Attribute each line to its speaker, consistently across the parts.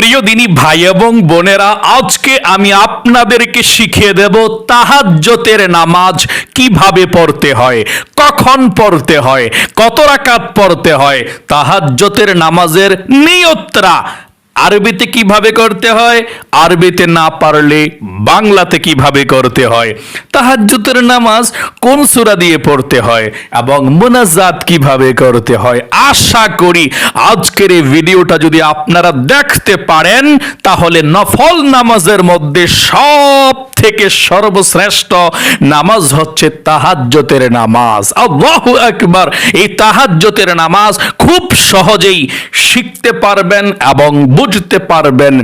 Speaker 1: প্রিয় দিনী ভাই এবং বোনেরা, আজকে আমি আপনাদেরকে শিখিয়ে দেব তাহাজ্জতের নামাজ কীভাবে পড়তে হয়, কখন পড়তে হয়, কত রাকাত পড়তে হয়। তাহাজ্জতের নামাজের নিয়ত্রা আরবিতে কীভাবে করতে হয়? আরবিতে না পারলে বাংলাতে কীভাবে করতে হয়? তাহাজ্জুতের নামাজ কোন সুরা দিয়ে পড়তে হয় এবং মোনাজাত কীভাবে করতে হয়? আশা করি আজকের এই ভিডিওটা যদি আপনারা দেখতে পারেন, তাহলে নফল নামাজের মধ্যে সব থেকে সর্বশ্রেষ্ঠ নামাজ হচ্ছে তাহাজ্জতের নামাজ। আল্লাহু আকবার। এই তাহাজ্জতের নামাজ খুব সহজেই শিখতে পারবেন এবং বুঝতে পারবেন।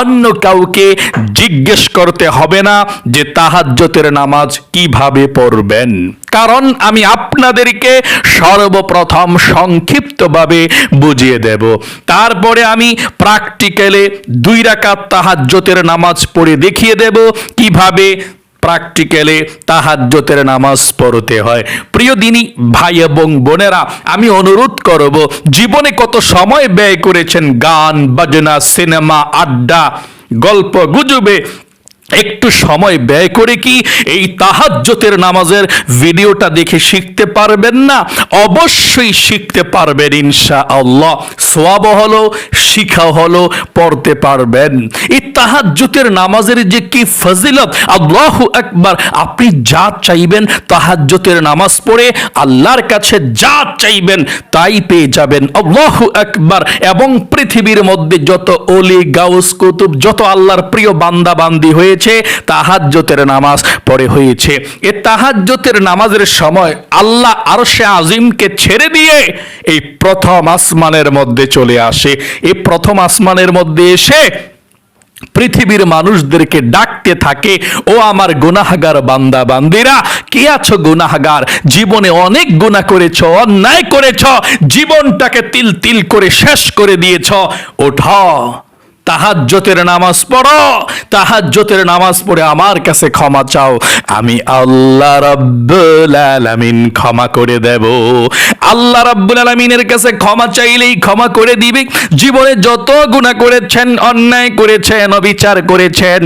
Speaker 1: অন্য কাউকে জিজ্ঞেস করতে হবে না যে তাহাজ্জতের নামাজ কীভাবে পড়বেন। কারণ আমি আপনাদেরকে সর্বপ্রথম সংক্ষিপ্তভাবে বুঝিয়ে দেব। তারপরে আমি প্র্যাকটিক্যালে দুই রাকাত তাহাজ্জতের নামাজ পড়ে দেখিয়ে দেব কীভাবে প্র্যাকটিক্যালে তাহাজ্জতের নামাজ পড়তে হয়। প্রিয় দিনী, ভাই এবং বোনেরা, আমি অনুরোধ করব, জীবনে কত সময় ব্যয় করেছেন গান, বাজনা, সিনেমা, আড্ডা, গল্প, গুজবে একটু সময় ব্যয় করে কি এই তাহাজ্জতের নামাজের ভিডিওটা দেখে শিখতে পারবেন না? অবশ্যই শিখতে পারবেন ইনশা আল্লাহ সোয়াব হলো শিখা হলো, পড়তে পারবেন। এই তাহাজ্জতের নামাজের যে কি ফজিলত? আল্লাহু একবার আপনি যা চাইবেন তাহাজ্জতের নামাজ পড়ে আল্লাহর কাছে যা চাইবেন তাই পেয়ে যাবেন। আল্লাহু একবার এবং পৃথিবীর মধ্যে যত অলি, গাউস, কুতুব, যত আল্লাহর প্রিয় বান্দা বান্দি হয়েছে নামাজ পড়ে হয়েছে। এ তাহাজ্জতের নামাজের সময় আল্লাহ আরশে আজিমকে ছেড়ে দিয়ে এই প্রথম আসমানের মধ্যে চলে আসে। এই প্রথম আসমানের মধ্যে এসে পৃথিবীর মানুষদেরকে ডাকতে থাকে, ও আমার গুনাহগার বান্দা, বান্দিরা, কে আছো গুনাহগার? জীবনে অনেক গুনাহ করেছ, অন্যায় করেছ, জীবনটাকে তিল তিল করে শেষ করে দিয়েছ। ওঠ। তাহাজ্জতের নামাজ পড়ো, তাহাজ্জতের নামাজ পড়ে আমার কাছে ক্ষমা চাও। আমি আল্লাহ রাব্বুল আলামিন ক্ষমা করে দেব। আল্লাহ রাব্বুল আলামিনের কাছে ক্ষমা চাইলেই ক্ষমা করে দিবে। জীবনে যত গুনাহ করেছেন, অন্যায় করেছেন, অবিচার করেছেন,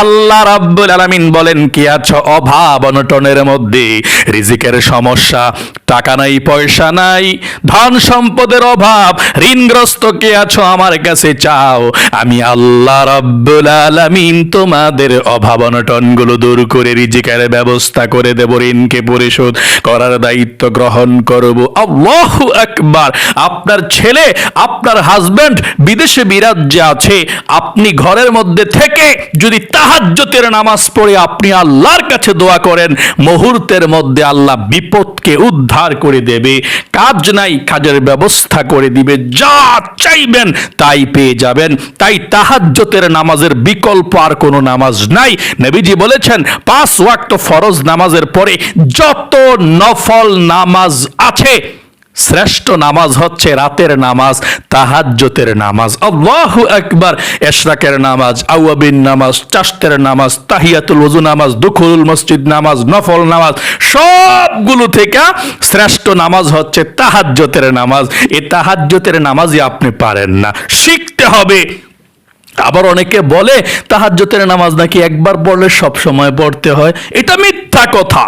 Speaker 1: আল্লাহ রাব্বুল আলামিন বলেন, কি আছো অভাব অনটনের মধ্যে? রিজিকের সমস্যা টাকা নাই, পয়সা নাই, ধন সম্পদের অভাব, ঋণগ্রস্ত কে আছো আমার কাছে চাও? আমি আল্লাহ রাব্বুল আলামিন তোমাদের অভাব অনটনগুলো দূর করে রিজিকের ব্যবস্থা করে দেব, ঋণকে পরিশোধ করার দায়িত্ব গ্রহণ করব। আল্লাহু আকবার! আপনার ছেলে, আপনার হাজবেন্ড বিদেশে বিরাজ্যে আছে, আপনি ঘরের মধ্যে থেকে যদি তাহাজ্জতের নামাজ পড়ে আপনি আল্লাহর কাছে দোয়া করেন, মুহূর্তের মধ্যে আল্লাহ বিপদকে উদ্ধার করে দেবে। কাজ নাই, কাজের ব্যবস্থা করে দিবে। যা চাইবেন তাই পেয়ে যাবেন। তাই তাহাজ্জতের নামাজের বিকল্প আর কোনো নামাজ নাই। নবীজি বলেছেন, পাঁচ ওয়াক্ত ফরজ নামাজের পরে যত নফল নামাজ আছে শ্রেষ্ঠ নামাজ হচ্ছে রাতের নামাজ তাহাজ্জতের নামাজ। আল্লাহু আকবার, এশরাকের নামাজ, আউয়াবিন নামাজ চাষ্টের নামাজ, তাহিয়াতুল ওযু নামাজ দুখুল মসজিদ নামাজ, নফল নামাজ, সবগুলো থেকে শ্রেষ্ঠ নামাজ হচ্ছে তাহাজ্জতের নামাজ। এই তাহাজ্জতের নামাজই আপনি পারেন না। শিখতে হবে। আবার অনেকে বলে তাহাজ্জতের নামাজ নাকি একবার পড়লে সব সময় পড়তে হয়? এটা মিথ্যা কথা।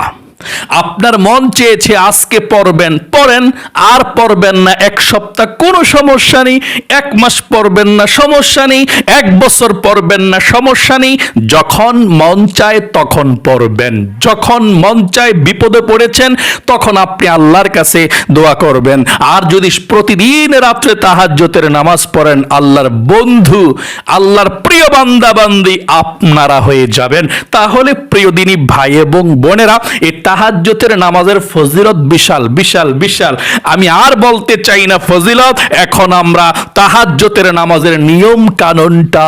Speaker 1: আপনার মন চেয়েছে আজকে পড়বেন, পড়েন, আর পড়বেন না। এক সপ্তাহ কোনো সমস্যা নেই, এক মাস পড়বেন না, সমস্যা নেই, এক বছর পড়বেন না, সমস্যা নেই। যখন মন চায় তখন পড়বেন, যখন মন চায় বিপদে পড়েছেন, তখন আপনি আল্লাহর কাছে দোয়া করবেন। আর যদি প্রতিদিন রাত্রে তাহাজ্জতের নামাজ পড়েন, আল্লাহর বন্ধু, আল্লাহর প্রিয় বান্দা বান্দি আপনারা হয়ে যাবেন। তাহলে প্রিয় দিনী ভাই এবং বোনেরা এই তাহাজ্জতের নামাজের ফজিলত বিশাল বিশাল বিশাল। আমি আর বলতে চাই না ফজিলত, এখন আমরা তাহাজ্জতের নামাজের নিয়ম কানুনটা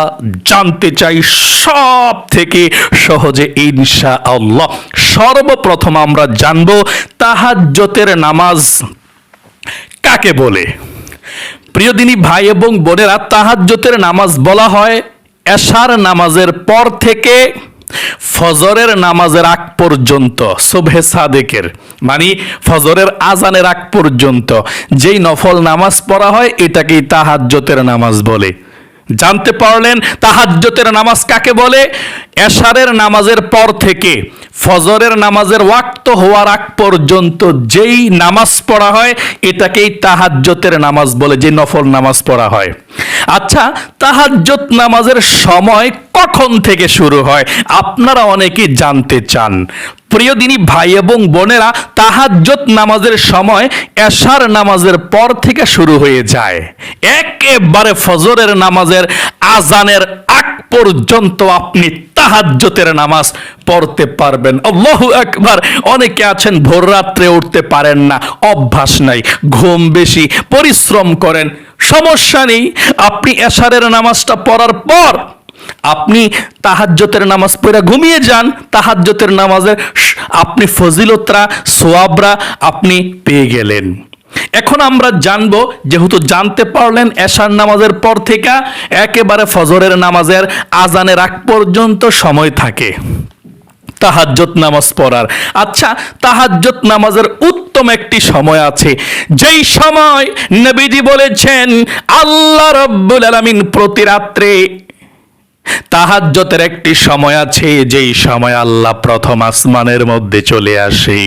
Speaker 1: জানতে চাই সব থেকে সহজে ইনশা আল্লাহ সর্বপ্রথম আমরা জানব তাহাজ্জতের নামাজ কাকে বলে। প্রিয় দিনী ভাই এবং বোনেরা তাহাজ্জতের নামাজ বলা হয় এশার নামাজের পর থেকে ফজরের নামাজের আগ পর্যন্ত শুভে সাদেকের মানে ফজরের আজানের আগ পর্যন্ত, যেই নফল নামাজ পড়া হয়, এটাকেই তাহাজ্জতের নামাজ বলে। জানতে পারলেন তাহাজ্জতের নামাজ কাকে বলে? এশারের নামাজের পর থেকে ফজরের নামাজের ওয়াক্ত হওয়ার আগ পর্যন্ত যেই নামাজ পড়া হয়, এটাকেই তাহাজ্জতের নামাজ বলে, যে নফল নামাজ পড়া হয়। আচ্ছা তাহাজ্জত নামাজের সময় কখন থেকে শুরু হয়? আপনারা অনেকে জানতে চান। প্রিয় দিনী ভাই এবং বোনেরা তাহাজ্জত নামাজের সময় এশার নামাজের পর থেকে শুরু হয়ে যায়। একেবারে ফজরের নামাজের আজানের আগ পর্যন্ত আপনি তাহাজ্জতের নামাজ পড়তে পারবেন। আল্লাহু একবার অনেকে আছেন ভোর রাত্রে উঠতে পারেন না, অভ্যাস নাই, ঘুম বেশি, পরিশ্রম করেন, সমস্যা নেই। আপনি এশারের নামাজটা পড়ার পর আপনি তাহাজ্জতের নামাজ পড়ে ঘুমিয়ে যান, তাহাজ্জতের নামাজের আপনি ফজিলতরা, সোয়াবরা আপনি পেয়ে গেলেন। এখন আমরা জানব, যেহেতু জানতে পারলেন এশার নামাজের পর থেকে একেবারে ফজরের নামাজের আজানের আগ পর্যন্ত সময় থাকে। তাহাজ্জত নামাজ পড়ার। আচ্ছা তাহাজ্জত নামাজের উত্তম একটি সময় আছে। যেই সময় নবীজি বলেছেন, আল্লাহ রব্বুল আলামিন প্রতি রাত্রে তাহাজ্জতের একটি সময় আছে, যেই সময় আল্লাহ প্রথম আসমানের মধ্যে চলে আসে।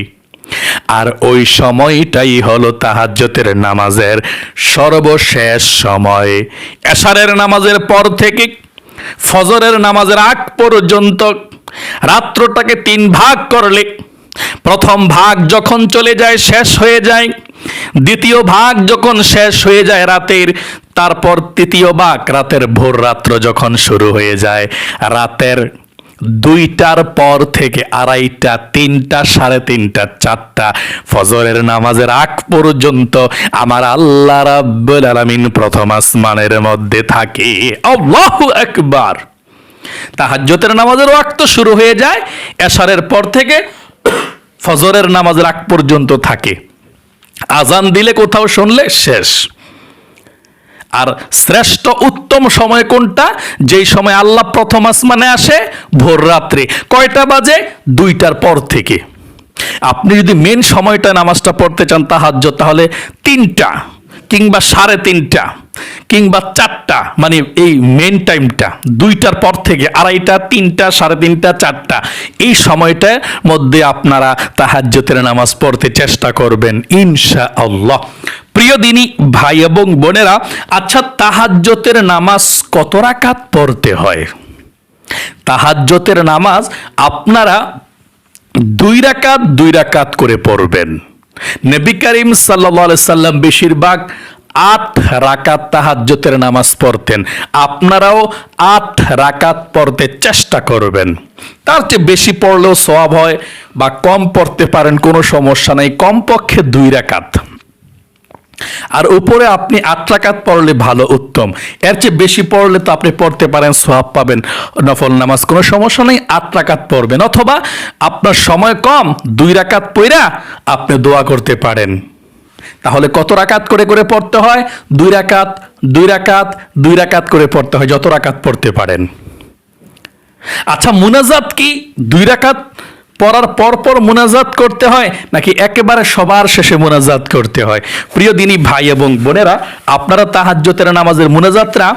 Speaker 1: আর ওই সময়টাই হলো তাহাজ্জতের নামাজের সর্বশেষ সময়। এশারের নামাজের পর থেকে ফজরের নামাজের আগ পর্যন্ত রাত্রটাকে তিন ভাগ করলে প্রথম ভাগ যখন চলে যায়, শেষ হয়ে যায়। দ্বিতীয় ভাগ যখন শেষ হয়ে যায় রাতের তারপর তৃতীয় ভাগ রাতের ভোর রাত্র যখন শুরু হয়ে যায়, রাতের দুইটার পর থেকে আড়াইটা, তিনটা, সাড়ে তিনটা, চারটা ফজরের নামাজের আগ পর্যন্ত আমার আল্লাহ রাব্বুল আলামিন প্রথম আসমানের মধ্যে থাকে। আল্লাহু আকবার। তাহাজ্জতের নামাজের ওয়াক্ত শুরু হয়ে যায়, এশারের পর থেকে ফজরের নামাজের আগ পর্যন্ত থাকে। আজান দিলে কোথাও শুনলে শেষ। আর শ্রেষ্ঠ উত্তম সময় কোনটা? যেই সময় আল্লাহ প্রথম আসমানে আসে, ভোর রাত্রে। কয়টা বাজে? দুইটার পর থেকে। আপনি যদি মেন সময়টা নামাজটা পড়তে চান তাহাজ্য তাহলে তিনটা। কিংবা সাড়ে তিনটা, কিংবা চারটা মানে এই মেন টাইমটা দুইটার পর থেকে আড়াইটা, তিনটা, সাড়ে তিনটা, চারটা, এই সময়টার মধ্যে আপনারা তাহাজ্জতের নামাজ পড়তে চেষ্টা করবেন ইনশা আল্লাহ প্রিয় দিনী, ভাই এবং বোনেরা আচ্ছা তাহাজ্জতের নামাজ কত রাকাত পড়তে হয়? তাহাজ্জতের নামাজ আপনারা দুই রাকাত দুই রাকাত করে পড়বেন। নবী করিম সাল্লা সাল্লাম বেশিরভাগ আট রাকাত তাহাজ্যতের নামাজ পড়তেন। আপনারাও আট রাকাত পড়তে চেষ্টা করবেন। তার চেয়ে বেশি পড়লেও সওয়াব হয় বা কম পড়তে পারেন, কোনো সমস্যা নাই। কমপক্ষে দুই রাকাত। আর উপরে আপনি আট রাকাত পড়লে ভালো, উত্তম। এর চেয়ে বেশি পড়লে তো আপনি পড়তে পারেন সোয়াব পাবেন। নফল নামাজ কোনো সমস্যা নেই, আট রাকাত পড়বেন। অথবা আপনার সময় কম, দুই রাকাত পইরা আপনি দোয়া করতে পারেন। তাহলে কত রাকাত করে করে পড়তে হয়? দুই রাকাত দুই রাকাত দুই রাকাত করে পড়তে হয়, যত রাকাত পড়তে পারেন। আচ্ছা মুনাজাত কি? দুই রাকাত পড়ার পর পর মোনাজাত করতে হয়, নাকি একেবারে সবার শেষে মোনাজাত করতে হয়? প্রিয় দিনী ভাই এবং বোনেরা, আপনারা তাহাজ্জতের নামাজের মোনাজাতরা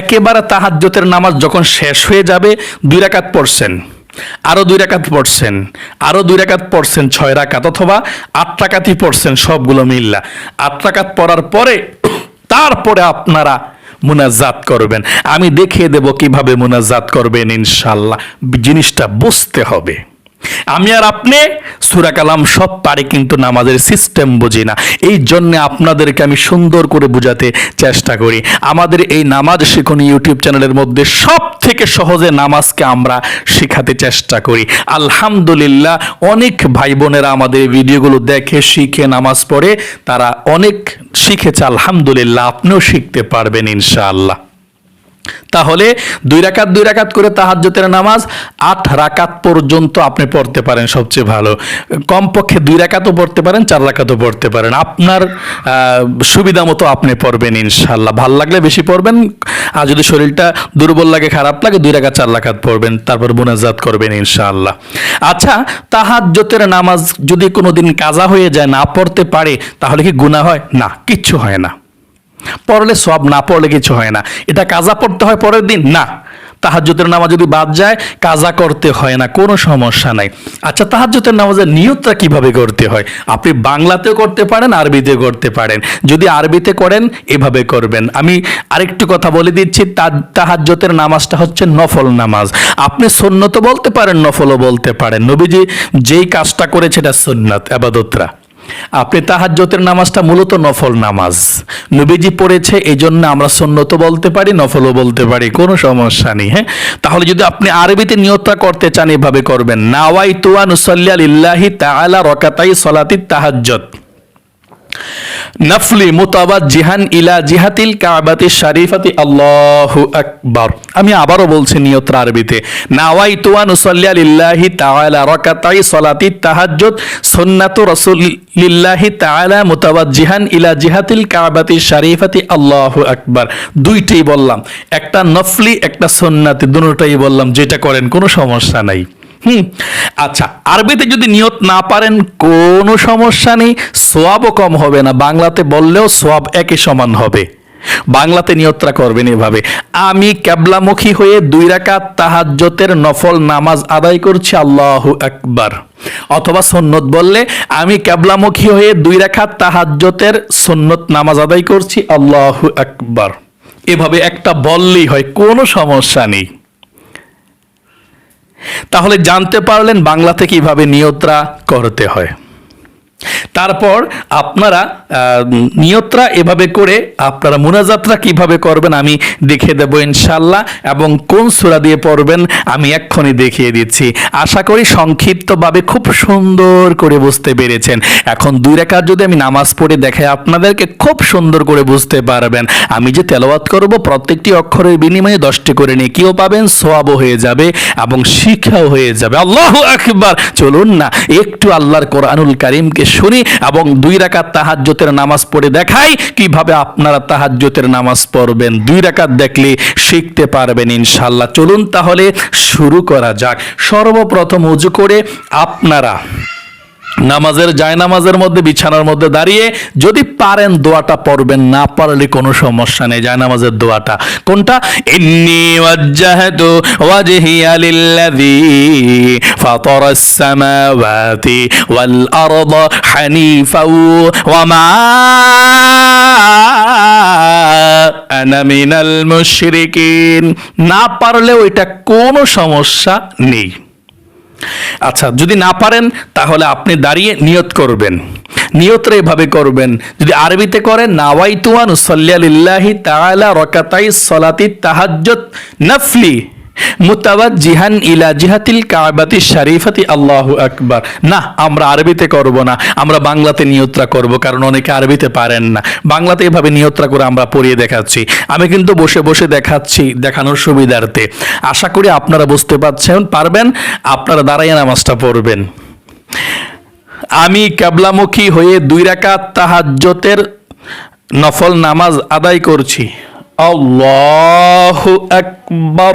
Speaker 1: একেবারে তাহাজ্জতের নামাজ যখন শেষ হয়ে যাবে, দুই রাকাত পড়ছেন আরও দুই রাকাত পড়ছেন আরও দুই রাকাত পড়ছেন ছয় রাকাত অথবা আট রাকাতই পড়ছেন, সবগুলো মিল্লা। আট রাকাত পড়ার পরে তারপরে আপনারা মুনাজাত করবেন। আমি দেখিয়ে দেব কীভাবে মুনাজাত করবেন ইনশাল্লাহ জিনিসটা বুঝতে হবে। আমি আর আপনি সুরা কালাম সব পারি, কিন্তু নামাজের সিস্টেম বুঝি না। এই জন্য আপনাদেরকে আমি সুন্দর করে বোঝাতে চেষ্টা করি। আমাদের এই নামাজ শিখুন ইউটিউব চ্যানেলের মধ্যে সব থেকে সহজে নামাজকে আমরা শেখাতে চেষ্টা করি। আলহামদুলিল্লাহ, অনেক ভাই বোনেরা আমাদের ভিডিওগুলো দেখে, শিখে, নামাজ পড়ে, তারা অনেক শিখেছে, আলহামদুলিল্লাহ, আপনিও শিখতে পারবেন ইনশাআল্লাহ। তাহলে দুই রাকাত দুই রাকাত করে তাহাজ্জতের নামাজ আট রাকাত পর্যন্ত আপনি পড়তে পারেন সবচেয়ে ভালো। কমপক্ষে দুই রাকাতও পড়তে পারেন, চার রাকাতও পড়তে পারেন। আপনার সুবিধা মতো আপনি পড়বেন ইনশাল্লাহ ভালো লাগলে বেশি পড়বেন, আর যদি শরীরটা দুর্বল লাগে, খারাপ লাগে, দুই রাকাত, চার রাকাত পড়বেন, তারপর মোনাজাত করবেন ইনশাআল্লাহ। আচ্ছা তাহাজ্জতের নামাজ যদি কোনোদিন কাজা হয়ে যায়, না পড়তে পারে, তাহলে কি গুনাহ হয়? না, কিচ্ছু হয় না। পড়লে সব না পড়লে কিছু হয় না। এটা কাজা পড়তে হয় পরের দিন? না। তাহাজ্জুদের নামাজ যদি বাদ যায়, কাজা করতে হয় না, কোনো সমস্যা নাই। আচ্ছা তাহাজ্জুদের নামাজের নিয়তটা কীভাবে করতে হয়? আপনি বাংলাতেও করতে পারেন, আরবিতেও করতে পারেন। যদি আরবিতে করেন, এভাবে করবেন। আমি আরেকটু কথা বলে দিচ্ছি তাহাজ্জতের নামাজটা হচ্ছে নফল নামাজ। আপনি সন্ন্যত বলতে পারেন, নফলও বলতে পারেন। নবীজি যেই কাজটা করেছে, এটা সন্ন্যত আবাদতরা। আপনি তাহাজ্জতের নামাজটা মূলত নফল নামাজ। নবীজি পড়েছে এই জন্য আমরা সন্ন্যত বলতে পারি, নফলও বলতে পারি, কোনো সমস্যা নেই হ্যাঁ? তাহলে যদি আপনি আরবিতে নিয়তটা করতে চান, এভাবে করবেন নাওয়াই তুয়া নুসল্লিয়া তাআলা রকাতাই সলাতি তাহাজ্জত নফলি মুতাবাদ জিহান ইলা জিহাতিল কাবাতি শরীফাতি আল্লাহু আকবার। আমি আবারও বলছি নিয়ত্র আরবিতে নাওয়াইতু আন উসাল্লিয়া লিল্লাহি তাআলা রাকাতাই সালাতি তাহাজ্জুদ সুন্নাতু রাসূলিল্লাহি তাআলা মোতাবাদ জিহান ইলা জিহাতিল কাবাতি শরীফাতি আল্লাহু আকবার। দুইটাই বললাম। একটা নফলি, একটা সুন্নাতি দুটোটাই বললাম। যেটা করেন কোনো সমস্যা নাই। হুম আচ্ছা আরবিতে যদি নিয়ত না পারেন, কোনো সমস্যা নেই, সোয়াবও কম হবে না। বাংলাতে বললেও সোয়াব একই সমান হবে। বাংলাতে নিয়তটা করবেন এভাবে। আমি ক্যাবলামুখী হয়ে দুই রাকাত তাহাজ্জতের নফল নামাজ আদায় করছি, আল্লাহু আকবার। অথবা সন্নত বললে, আমি ক্যাবলামুখী হয়ে দুই রাকাত তাহাজ্জতের সন্নত নামাজ আদায় করছি, আল্লাহু আকবার। এভাবে একটা বললেই হয়, কোনো সমস্যা নেই। তাহলে জানতে পারলেন বাংলাতে কীভাবে নিয়ত্রা করতে হয়। তারপর আপনারা নিয়ত্রা এভাবে করে আপনারা মুনাজাতরা কীভাবে করবেন আমি দেখে দেবো ইনশাল্লাহ এবং কোন সুরা দিয়ে পড়বেন আমি এক্ষুনি দেখিয়ে দিচ্ছি। আশা করি সংক্ষিপ্তভাবে খুব সুন্দর করে বুঝতে পেরেছেন। এখন দুই রেখার যদি আমি নামাজ পড়ে দেখাই, আপনাদেরকে খুব সুন্দর করে বুঝতে পারবেন। আমি যে তেলাওয়াত করব প্রত্যেকটি অক্ষরের বিনিময়ে দশটি করে নিয়ে কেউ পাবেন, সোয়াবও হয়ে যাবে এবং শিক্ষাও হয়ে যাবে। আল্লাহ একবার চলুন না, একটু আল্লাহর কোরআনুল কারিমকে শুনি এবং দুই রাকাত তাহাজ্জতের নামাজ পড়ে দেখাই কীভাবে আপনারা তাহাজ্জতের নামাজ পড়বেন। দুই রাকাত দেখলে শিখতে পারবেন ইনশাল্লাহ চলুন তাহলে শুরু করা যাক। সর্বপ্রথম উজু করে আপনারা নামাজের যায় নামাজের মধ্যে, বিছানার মধ্যে দাঁড়িয়ে যদি পারেন দোয়াটা পড়বেন, না পারলে কোনো সমস্যা নেই যায় নামাজের দোয়াটা। কোনটা? ইন্নি ওয়াজ্জাহতু ওয়াজহিয়া লিল্লাযী ফাতারাস সামাওয়াতি ওয়াল আরদা হানিফা ওয়া মা আনা মিনাল মুশরিকিন। না পারলে ওইটা কোনো সমস্যা নেই। আচ্ছা যদি না পারেন, তাহলে আপনি দাঁড়িয়ে নিয়ত করবেন। নিয়তরা এভাবে করবেন। যদি আরবিতে করেন নাওয়াইতুয়ান সাল্লাল্লাহি তাআলা রকাতাই সলাতি তাহাজ্জত নফলি। মুতাবাদ জিহান ইলা জিহাতিল কাবাতি শরীফাতি আল্লাহ আকবার। না, আমরা আরবিতে করব না, আমরা বাংলাতে নিয়ত্রা করব, কারণ অনেকে আরবিতে পারেন না। বাংলাতে এভাবে নিয়ত্রা করে আমরা পড়িয়ে দেখাচ্ছি। আমি কিন্তু বসে বসে দেখাচ্ছি দেখানোর সুবিধার্থে। আশা করি আপনারা বুঝতে পারছেন, পারবেন, আপনারা দাঁড়াইয়া নামাজটা পড়বেন। আমি কাবলামুখী হয়ে দুই রাকাত তাহাজ্জতের নফল নামাজ আদায় করছি। আল্লাহু আকবার।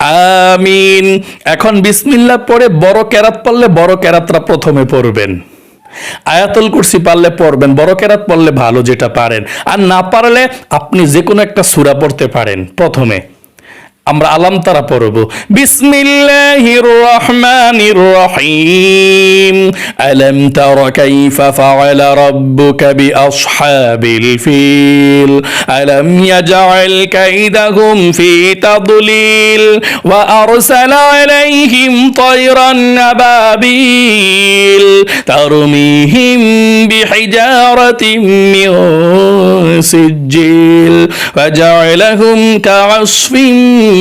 Speaker 1: আমিন। এখন বিসমিল্লাহ পড়ে বড় কেরাত পড়লে বড় কেরাতরা প্রথমে পড়বেন। আয়াতুল কুরসি পারলে পড়বেন, বড় ক্যারাত পড়লে ভালো যেটা পারেন। আর না পারলে আপনি যে কোনো একটা সূরা পড়তে পারেন প্রথমে। আমরা আলাম তারা পড়ব বিসমিল্লাহির রহমানির রহিম আলাম তারা কাইফা ফাআলা রাব্বুকা বিআসহাবিল ফিল আলাম ইয়াজআল কাইদাহুম ফি তাদলিল ওয়া আরসালা আলাইহিম তায়রান নাবাবিল তারমিহিম বিহিজারাতিম মিন সিজিল ফাজআলাহুম কা'আসফিন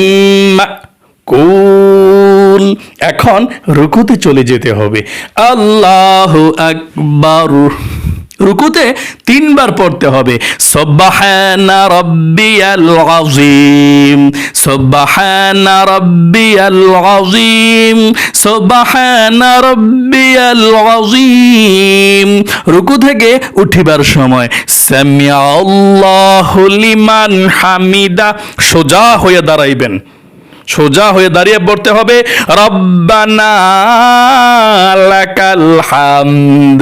Speaker 1: মাকুল এখন রুকুতে চলে যেতে হবে। আল্লাহ আকবার। রুকুতে তিনবার পড়তে হবে। সব্বাহানা রব্বিয়াল আযীম সব্বাহানা রব্বিয়াল আযীম সব্বাহানা রব্বিয়াল আযীম। রুকু থেকে উঠিবার সময় সামিয়া আল্লাহু লিমান হামিদা, সোজা হয়ে দাঁড়াইবেন। সোজা হয়ে দাঁড়িয়ে পড়তে হবে, রব্বানা লাকাল হামদ।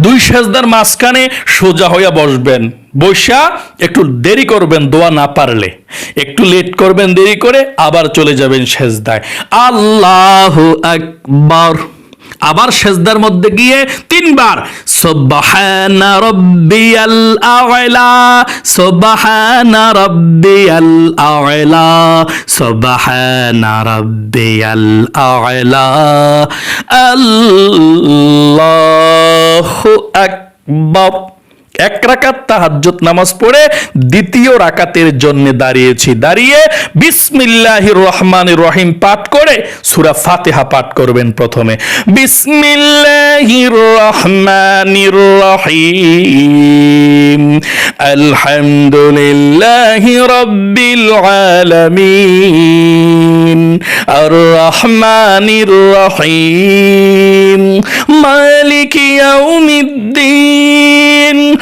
Speaker 1: দুই সেজদার মাঝখানে সোজা হইয়া বসবেন। বৈশা একটু দেরি করবেন, দোয়া না পারলে। একটু লেট করবেন, দেরি করে আবার চলে যাবেন সেজদায়। আল্লাহ আকবার। আবার সেজদার মধ্যে গিয়ে তিনবার, সুবহানা রাব্বিয়াল আ'লা, সুবহানা রাব্বিয়াল আ'লা, সুবহানা রাব্বিয়াল আ'লা, আল্লাহু আকবার। এক রাকাত তাহাজ্জুদ নামাজ পড়ে দ্বিতীয় রাকাতের জন্য দাঁড়িয়েছি। দাঁড়িয়ে বিসমিল্লাহির রহমানির রহিম পাঠ করে সুরা ফাতিহা পাঠ করবেন প্রথমে। বিসমিল্লাহির রহমানির রহিম। আলহামদুলিল্লাহি রাব্বিল আলামিন। আর রহমানির রহিম। মালিকি ইয়াউমিদ্দিন।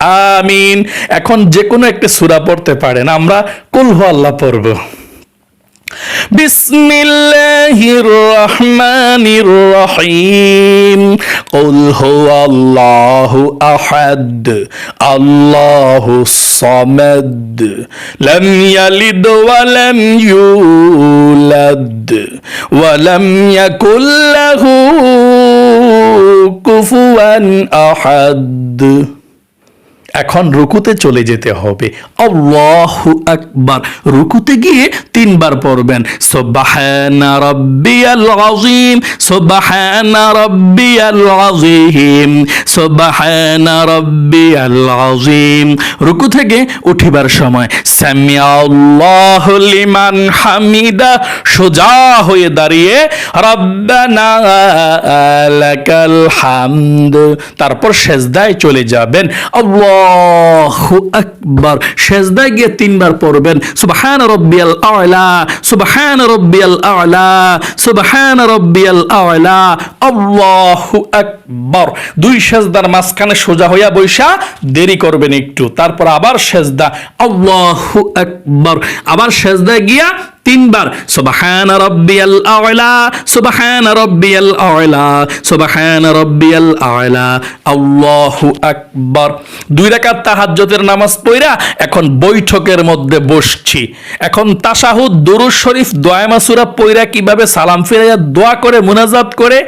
Speaker 1: আমিন। এখন যে কোনো একটি সুরা পড়তে পারেন, আমরা কুলহু আল্লাহ পড়ব। বিসমিল্লাহির রহমানির রহিম। কুল হুয়াল্লাহু আহাদ, আল্লাহু সামাদ। লাম ইয়ালিদ ওয়া লাম ইউলাদ, ওয়া লাম ইয়াকুল লাহু কুফুয়ান আহাদ। এখন রুকুতে চলে যেতে হবে। আল্লাহু আকবার। রুকুতে গিয়ে তিনবার পড়বেন। সুবহানা রাব্বিয়াল আযীম, সুবহানা রাব্বিয়াল আযীম, সুবহানা রাব্বিয়াল আযীম। রুকু থেকে উঠিবার সময় সামিয়া আল্লাহু লিমান হামিদা, সোজা হয়ে দাঁড়িয়ে রব্বানা লাকাল হামদ। তারপর সেজদায় চলে যাবেন। আল্লাহ আকবার সেজদায় গিয়ে তিনবার পড়বেন। সুবহান রব্বিয়াল সুবহান রব্বিয়াল সুবহান রব্বিয়াল আকবার। দুই সেজদার মাঝখানে সোজা হইয়া বৈশা দেরি করবেন একটু। তারপর আবার সেজদা। আল্লাহু আকবার। আবার সেজদায় গিয়া তিনবার, সুবহান রাব্বিয়াল আ'লা, সুবহান রাব্বিয়াল আ'লা, সুবহান রাব্বিয়াল আ'লা, আল্লাহু আকবার। দুই রাকাত তাহাজ্জুদের নামাজ পড়া এখন বৈঠকের মধ্যে বসছি। এখন তাশাহুদ, দুরুদ শরীফ, দোয়া মাসুরা পড়া কীভাবে সালাম ফিরাইয়া দোয়া করে, মুনাজাত করে,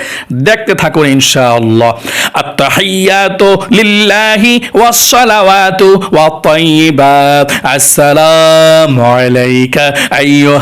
Speaker 1: দেখতে থাকুন ইনশাআল্লাহ। আত্তাহিয়াতু লিল্লাহি ওয়াস সালাওয়াতু ওয়াত তাইয়্যিবাত আসসালামু আলাইকা, আইয়ুহা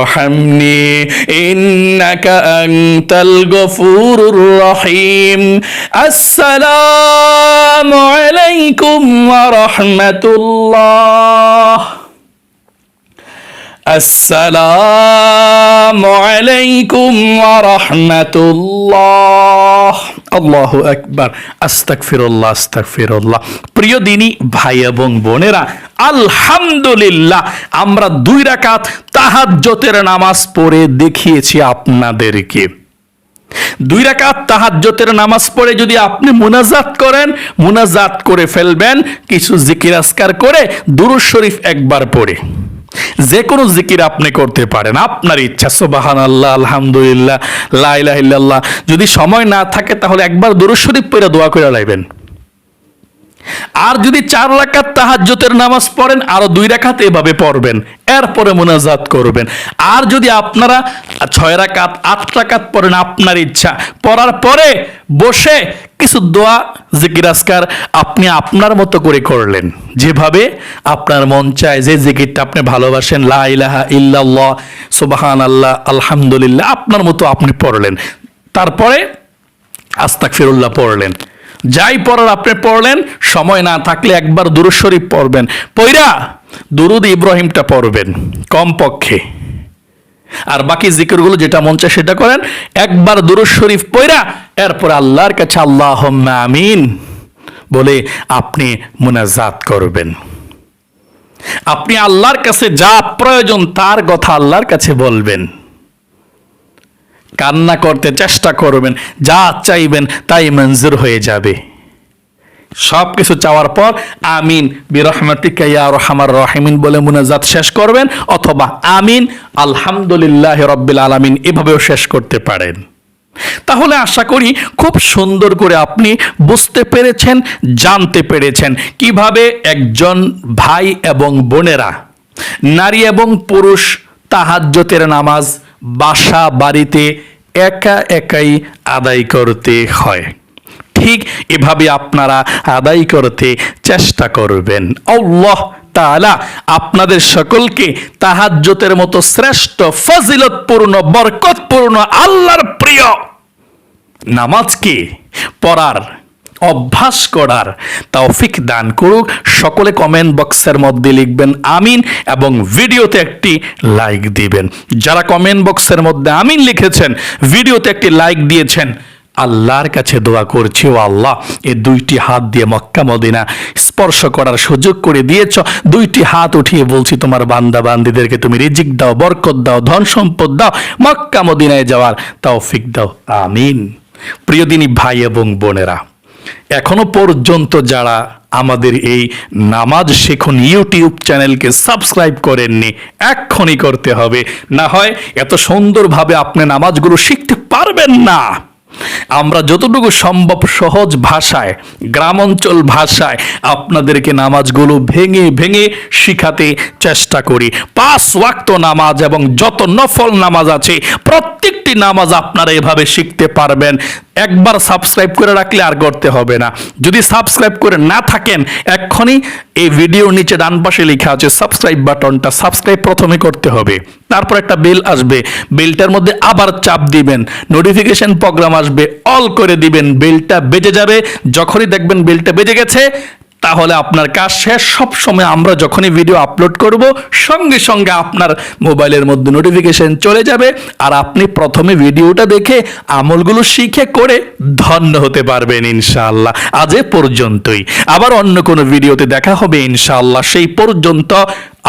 Speaker 1: وارحمني إنك أنت الغفور الرحيم السلام عليكم ورحمة الله السلام عليكم ورحمة الله আল্লাহু আকবার আস্তাগফিরুল্লাহ আস্তাগফিরুল্লাহ প্রিয় দিনী ভাই এবং বোনেরা আলহামদুলিল্লাহ, আমরা দুই রাকাত তাহাজ্জতের নামাজ পড়ে দেখিয়েছি আপনাদেরকে। দুই রাকাত তাহাজ্জতের নামাজ পড়ে যদি আপনি মুনাজাত করেন, মুনাজাত করে ফেলবেন, কিছু জিকির আসকার করে দুরুদ শরীফ একবার পড়ে। যে কোনো জিকির আপনি করতে পারেন, আপনার ইচ্ছা সোবাহান আল্লাহ আলহামদুলিল্লাহ লাইলাহিল্লাহ যদি সময় না থাকে, তাহলে একবার দুরুদ শরীফ পড়ে দোয়া করে লাইবেন। আর যদি চার রাকাত তাহাজ্জতের নামাজ পড়েন, আরও দুই রাখাত এভাবে পড়বেন। এরপরে মোনাজাত করবেন। আর যদি আপনারা ছয় রাকাত, আট রাকাত পড়েন, আপনার ইচ্ছা, পড়ার পরে বসে কিছু দোয়া, জিকির, আজকার আপনি আপনার মতো করে করলেন। যেভাবে আপনার মন চায়, যে জিকিরটা আপনি ভালোবাসেন, লা ইলাহা সুবহান আল্লাহ আলহামদুলিল্লাহ, আপনার মতো আপনি পড়লেন। তারপরে আস্তাক ফিরুল্লাহ পড়লেন। যাই পড়ার আপনি পড়লেন, সময় না থাকলে একবার দুরুদ শরীফ পড়বেন। পইরা, দুরুদ ইব্রাহিমটা পড়বেন, কমপক্ষে। আর বাকি জিকিরগুলো যেটা মন চায় সেটা করেন, একবার দুরুদ শরীফ পইরা, এরপর আল্লাহর কাছে আল্লাহ আমিন বলে আপনি মুনাজাত করবেন। আপনি আল্লাহর কাছে যা প্রয়োজন তার কথা আল্লাহর কাছে বলবেন। কান্না করতে চেষ্টা করবেন, যা চাইবেন তাই মঞ্জুর হয়ে যাবে। সব কিছু চাওয়ার পর আমিন, বিরহমাতিকা ইয়া বলে মুনাজাত শেষ করবেন, অথবা আমিন, আলহামদুলিল্লাহ রব্বিল আলামিন এভাবেও শেষ করতে পারেন। তাহলে আশা করি খুব সুন্দর করে আপনি বুঝতে পেরেছেন, জানতে পেরেছেন কীভাবে একজন ভাই এবং বোনেরা, নারী এবং পুরুষ তাহাজ্জতের নামাজ বাসা বাড়িতে একা একাই আদায় করতে হয়। ঠিক এভাবে আপনারা আদায় করতে চেষ্টা করবেন। আল্লাহ তাআলা আপনাদের সকলকে তাহাজ্জতের মতো শ্রেষ্ঠ ফজিলতপূর্ণ, বরকতপূর্ণ, আল্লাহর প্রিয় নামাজকে পড়ার অভ্যাস করার তৌফিক দান করুক। সকলে কমেন্ট বক্সের মধ্যে লিখবেন আমিন এবং ভিডিওতে একটি লাইক দিবেন। যারা কমেন্ট বক্সের মধ্যে আমিন লিখেছেন, ভিডিওতে একটি লাইক দিয়েছেন, আল্লাহর কাছে দোয়া করছি ও আল্লাহ এই দুইটি হাত দিয়ে মক্কা মদিনা স্পর্শ করার সুযোগ করে দিয়েছ। দুইটি হাত উঠিয়ে বলছি, তোমার বান্দা বান্দিদেরকে তুমি রিজিক দাও, বরকত দাও, ধন সম্পদ দাও, মক্কা মদিনায় যাওয়ার তৌফিক দাও। আমিন। প্রিয় দিনী ভাই এবং বোনেরা এখনও পর্যন্ত যারা আমাদের এই নামাজ শেখুন ইউটিউব চ্যানেলকে সাবস্ক্রাইব করেননি এক্ষণি করতে হবে। না হয় এত সুন্দরভাবে আপনি নামাজগুলো শিখতে পারবেন না। আমরা যতটুকু সম্ভব সহজ ভাষায় গ্রাম অঞ্চল ভাষায় আপনাদেরকে নামাজগুলো ভেঙে ভেঙে শিখাতে চেষ্টা করি। পাঁচ ওয়াক্ত নামাজ এবং যত নফল নামাজ আছে, প্রত্যেকটি নামাজ আপনারা এভাবে শিখতে পারবেন। একবার সাবস্ক্রাইব করে রাখলে আর করতে হবে না। যদি সাবস্ক্রাইব করে না থাকেন, এক্ষুনি এই ভিডিওর নিচে ডান পাশে লেখা আছে, সাবস্ক্রাইব বাটনটা সাবস্ক্রাইব প্রথমে করতে হবে। তারপর একটা বেল আসবে। বেলটার মধ্যে আবার চাপ দিবেন। নোটিফিকেশন প্রোগ্রাম আসবে অল করে দিবেন বেলটা বেজে যাবে। যখনই দেখবেন বেলটা বেজে গেছে, তাহলে আপনার কাজ শেষ। সব সময় আমরা যখনই ভিডিও আপলোড করব, সঙ্গে সঙ্গে আপনার মোবাইলের মধ্যে নোটিফিকেশন চলে যাবে। আর আপনি প্রথমে ভিডিওটা দেখে, আমলগুলো শিখে করে ধন্য হতে পারবেন ইনশাআল্লাহ। আজ এ পর্যন্তই। আবার অন্য কোনো ভিডিওতে দেখা হবে ইনশাআল্লাহ। সেই পর্যন্ত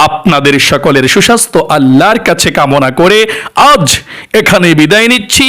Speaker 1: আপনাদের সকলের সুস্বাস্থ্য, আল্লাহর কাছে কামনা করে আজ এখানে বিদায় নিচ্ছি।